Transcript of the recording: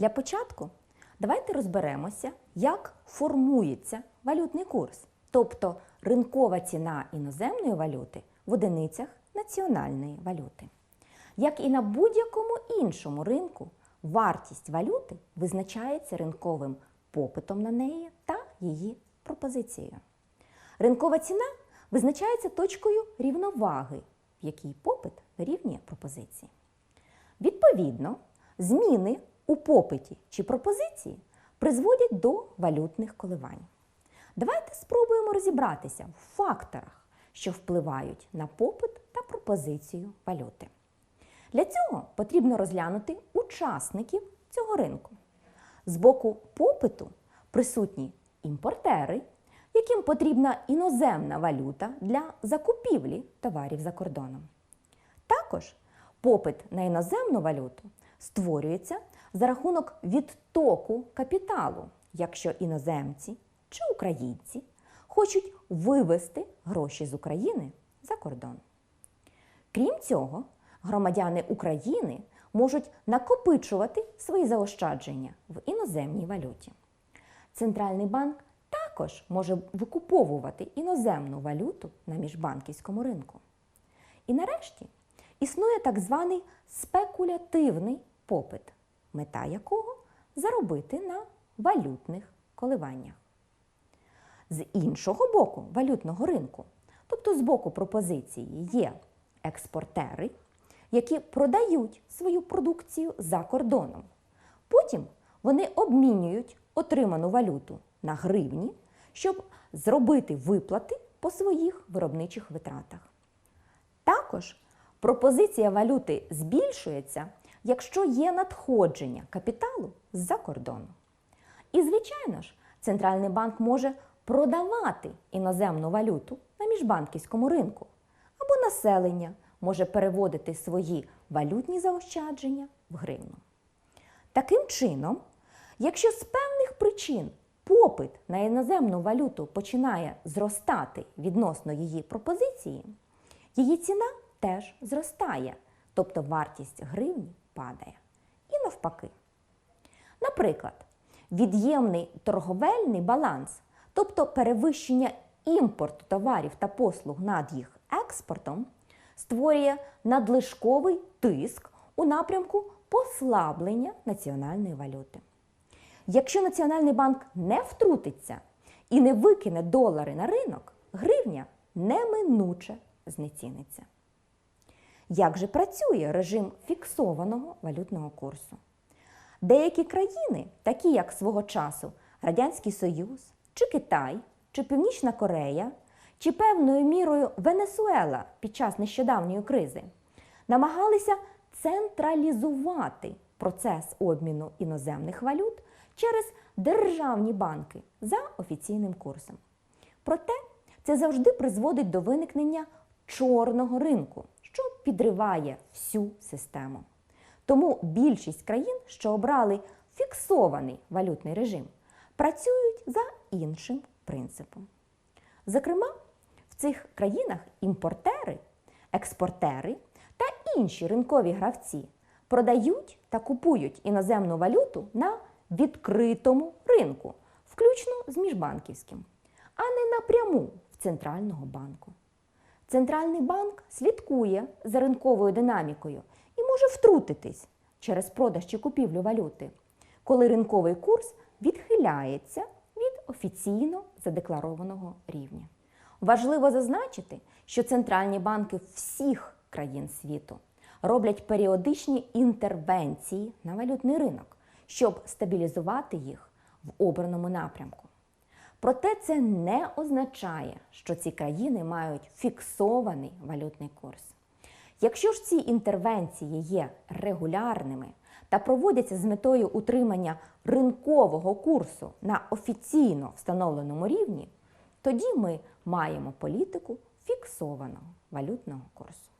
Для початку давайте розберемося, як формується валютний курс, тобто ринкова ціна іноземної валюти в одиницях національної валюти. Як і на будь-якому іншому ринку, вартість валюти визначається ринковим попитом на неї та її пропозицією. Ринкова ціна визначається точкою рівноваги, в якій попит дорівнює пропозиції. Відповідно, зміни у попиті чи пропозиції призводять до валютних коливань. Давайте спробуємо розібратися в факторах, що впливають на попит та пропозицію валюти. Для цього потрібно розглянути учасників цього ринку. З боку попиту присутні імпортери, яким потрібна іноземна валюта для закупівлі товарів за кордоном. Також попит на іноземну валюту створюється за рахунок відтоку капіталу, якщо іноземці чи українці хочуть вивести гроші з України за кордон. Крім цього, громадяни України можуть накопичувати свої заощадження в іноземній валюті. Центральний банк також може викуповувати іноземну валюту на міжбанківському ринку. І нарешті існує так званий спекулятивний попит, мета якого заробити на валютних коливаннях. З іншого боку валютного ринку, тобто з боку пропозиції, є експортери, які продають свою продукцію за кордоном. Потім вони обмінюють отриману валюту на гривні, щоб зробити виплати по своїх виробничих витратах. Також пропозиція валюти збільшується, якщо є надходження капіталу з-за кордону. І, звичайно ж, центральний банк може продавати іноземну валюту на міжбанківському ринку, або населення може переводити свої валютні заощадження в гривну. Таким чином, якщо з певних причин попит на іноземну валюту починає зростати відносно її пропозиції, її ціна теж зростає, тобто вартість гривні падає. І навпаки. Наприклад, від'ємний торговельний баланс, тобто перевищення імпорту товарів та послуг над їх експортом, створює надлишковий тиск у напрямку послаблення національної валюти. Якщо Національний банк не втрутиться і не викине долари на ринок, гривня неминуче знеціниться. Як же працює режим фіксованого валютного курсу? Деякі країни, такі як свого часу Радянський Союз, чи Китай, чи Північна Корея, чи певною мірою Венесуела під час нещодавньої кризи, намагалися централізувати процес обміну іноземних валют через державні банки за офіційним курсом. Проте це завжди призводить до виникнення чорного ринку, підриває всю систему. Тому більшість країн, що обрали фіксований валютний режим, працюють за іншим принципом. Зокрема, в цих країнах імпортери, експортери та інші ринкові гравці продають та купують іноземну валюту на відкритому ринку, включно з міжбанківським, а не напряму в центрального банку. Центральний банк слідкує за ринковою динамікою і може втрутитись через продаж чи купівлю валюти, коли ринковий курс відхиляється від офіційно задекларованого рівня. Важливо зазначити, що центральні банки всіх країн світу роблять періодичні інтервенції на валютний ринок, щоб стабілізувати їх в обраному напрямку. Проте це не означає, що ці країни мають фіксований валютний курс. Якщо ж ці інтервенції є регулярними та проводяться з метою утримання ринкового курсу на офіційно встановленому рівні, тоді ми маємо політику фіксованого валютного курсу.